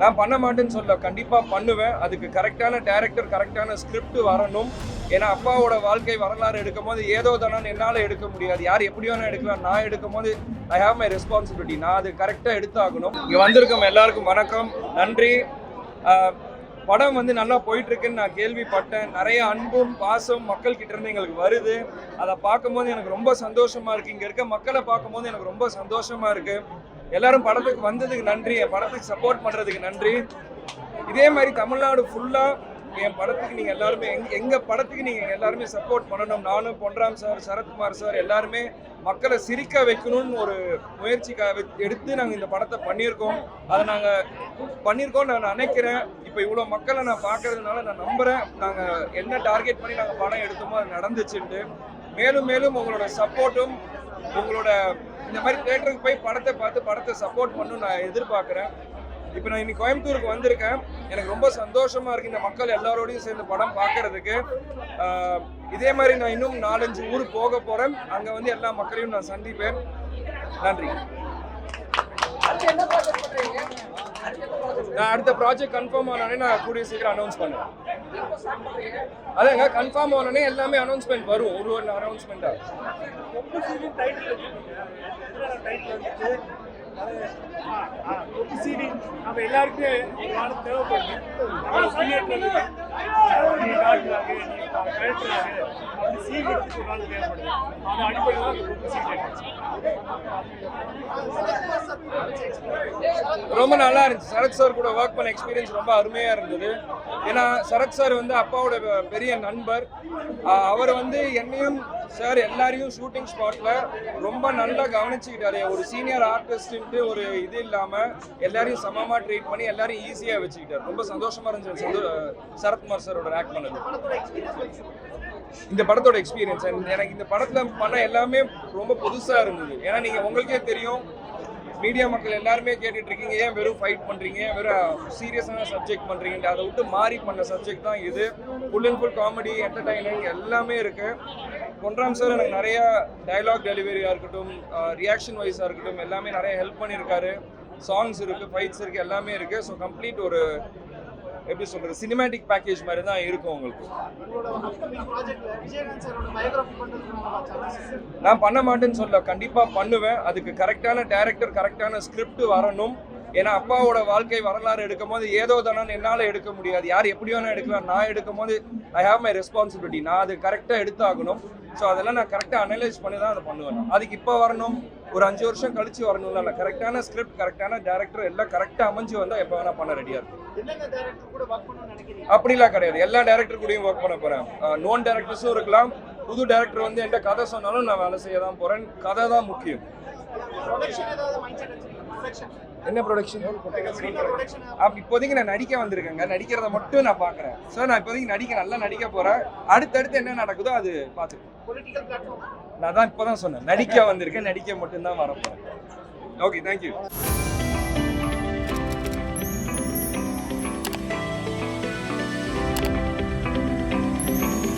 நான் பண்ண மாட்டேன்னு சொல்ல கண்டிப்பாக பண்ணுவேன். அதுக்கு கரெக்டான டேரக்டர் கரெக்டான ஸ்கிரிப்ட் வரணும். ஏன்னா அப்பாவோட வாழ்க்கை வரலாறு எடுக்கும் போது ஏதோ தானே என்னால் எடுக்க முடியாது. யார் எப்படி வேணால் எடுக்கலாம். நான் எடுக்கும் போது ஐ ஹாவ் மை ரெஸ்பான்சிபிலிட்டி நான் அது கரெக்டாக எடுத்தாகணும். இங்கே வந்திருக்கோம் எல்லாருக்கும் வணக்கம். நன்றி. படம் வந்து நல்லா போயிட்டுருக்குன்னு நான் கேள்விப்பட்டேன். நிறைய அன்பும் பாசம் மக்கள் கிட்டேருந்து எங்களுக்கு வருது. அதை பார்க்கும்போது எனக்கு ரொம்ப சந்தோஷமாக இருக்குது இங்கே இருக்க மக்களை பார்க்கும்போது எனக்கு ரொம்ப சந்தோஷமாக இருக்குது எல்லாரும் படத்துக்கு வந்ததுக்கு நன்றி என் படத்துக்கு சப்போர்ட் பண்ணுறதுக்கு நன்றி. இதே மாதிரி தமிழ்நாடு ஃபுல்லாக என் படத்துக்கு நீங்கள் எல்லாருமே எங் எங்கள் படத்துக்கு நீங்கள் எல்லாருமே சப்போர்ட் பண்ணணும். நானும் பொன்ராம் சார் சரத்குமார் சார் எல்லாருமே மக்களை சிரிக்க வைக்கணும்னு ஒரு முயற்சிக்காக எடுத்து நாங்கள் இந்த படத்தை பண்ணியிருக்கோம். அதை நாங்கள் பண்ணியிருக்கோம்னு நான் நினைக்கிறேன். இப்போ இவ்வளோ மக்களை நான் பார்க்கறதுனால நான் நம்புகிறேன் நாங்கள் என்ன டார்கெட் பண்ணி நாங்கள் படம் எடுத்தோமோ அது நடந்துச்சுட்டு மேலும் மேலும் உங்களோட சப்போர்ட்டும் உங்களோட இந்த மாதிரி தேட்டருக்கு போய் படத்தை பார்த்து படத்தை சப்போர்ட் பண்ணணும்னு நான் எதிர்பார்க்குறேன். இப்போ நான் இன்னைக்கு கோயம்புத்தூருக்கு வந்திருக்கேன். எனக்கு ரொம்ப சந்தோஷமா இருக்கு இந்த மக்கள் எல்லாரோடையும் சேர்ந்து படம் பார்க்கறதுக்கு. இதே மாதிரி நான் இன்னும் நாலஞ்சு ஊர் போக போறேன். அங்க வந்து எல்லா மக்களையும் நான் சந்திப்பேன். நன்றி. நான் அடுத்த ப்ராஜெக்ட் கன்ஃபார்ம் ஆனாலே நான் கூடிய சீக்கிரம் அனௌன்ஸ் பண்ணுவேன். அதாங்க கன்ஃபார்ம் ஆனோடனே எல்லாமே அனௌன்ஸ்மெண்ட் வரும். ஒரு ஒரு அனௌன்ஸ்மெண்ட்டாக நம்ம எல்லாருக்குமே தேவைப்படுது தேவைப்படுது அடிப்படையில் ரொம்ப நல்லா இருந்துச்சு. சரத் சார் கூட ஒர்க் பண்ண எக்ஸ்பீரியன்ஸ் ரொம்ப அருமையா இருந்தது. ஏன்னா சரத் சார் வந்து அப்பாவோட பெ- பெரிய நண்பர். அவர் வந்து என்னையும் சார் எல்லாரையும் ஷூட்டிங் ஸ்பாட்ல ரொம்ப நல்லா கவனிச்சுக்கிட்டாரு. ஒரு சீனியர் ஆர்டிஸ்ட்ன்ட்டு ஒரு இது இல்லாம எல்லாரையும் சமமா ட்ரீட் பண்ணி எல்லாரையும் ஈஸியா வச்சுக்கிட்டாரு. ரொம்ப சந்தோஷமா இருந்துச்சு சந்தோ சரத்குமார் சாரோட ஆக்ட் பண்ணது. இந்த படத்தோட எக்ஸ்பீரியன்ஸ் எனக்கு இந்த படத்துல பண்ண எல்லாமே ரொம்ப புதுசா இருந்தது. ஏன்னா நீங்க உங்களுக்கே தெரியும் மீடியா மக்கள் எல்லாருமே கேட்டுட்டு இருக்கீங்க ஏன் வெறும் ஃபைட் பண்றீங்க வெறும் சீரியஸான சப்ஜெக்ட் பண்றீங்க அதை விட்டு மாறி பண்ண சப்ஜெக்ட் தான் இது. Full and full comedy entertaining எல்லாமே இருக்கு. பொன்ராம் சார் எனக்கு நிறைய டயலாக் டெலிவரியாக இருக்கட்டும் ரியாக்ஷன் வைஸாக இருக்கட்டும் எல்லாமே நிறைய ஹெல்ப் பண்ணியிருக்காரு. சாங்ஸ் இருக்கு ஃபைட்ஸ் இருக்கு எல்லாமே இருக்கு. ஸோ கம்ப்ளீட் ஒரு எப்படி சொல்றது சினிமேட்டிக் பேக்கேஜ் மாதிரி தான் இருக்கும் உங்களுக்கு. நான் பண்ண மாட்டேன்னு சொல்ல கண்டிப்பா பண்ணுவேன். அதுக்கு கரெக்டான டேரக்டர் கரெக்டான ஸ்கிரிப்ட் வரணும். ஏன்னா அப்பாவோட வாழ்க்கை வரலாறு எடுக்கும் போது ஏதோ தானே என்னால் எடுக்க முடியாது. யார் எப்படி வேணா எடுக்கலாம். நான் எடுக்கும் போது ஐ ஹாவ் மை ரெஸ்பான்சிபிலிட்டி நான் அது கரெக்டாக எடுத்தாகணும். ஸோ அதெல்லாம் நான் கரெக்டாக அனலைஸ் பண்ணி தான் அதை பண்ணுவேன். அதுக்கு இப்போ வரணும். ஒரு அஞ்சு வருஷம் கழிச்சு வரணும்ல இல்லை கரெக்டான ஸ்கிரிப்ட் கரெக்டான டேரக்டர் எல்லாம் கரெக்டாக அமைஞ்சு வந்தால் எப்போ வேணா பண்ண ரெடியாக இருக்கும் அப்படிலாம் கிடையாது. எல்லா டேரக்டர் கூடயும் ஒர்க் பண்ண போறேன். நோன் டேரக்டர்ஸும் இருக்கலாம். புது டேரக்டர் வந்து என்கிட்ட கதை சொன்னாலும் நான் வேலை செய்ய தான் போறேன். கதை தான் முக்கியம். என்ன ப்ரொடக்ஷன் அப்படி இப்போதைக்கு நான் நடிக்க வந்திருக்கேங்க. நடிக்கிறத மட்டும் நான் பார்க்குறேன். சார் நான் இப்போதைக்கு நடிக்க நல்லா நடிக்க போறேன். அடுத்தடுத்து என்ன நடக்குதோ அது பார்த்துக்கோ நான் தான் இப்போ தான் சொன்னேன். நடிக்க வந்திருக்கேன் நடிக்க மட்டும்தான் வர போறேன் ஓகே தேங்க்யூ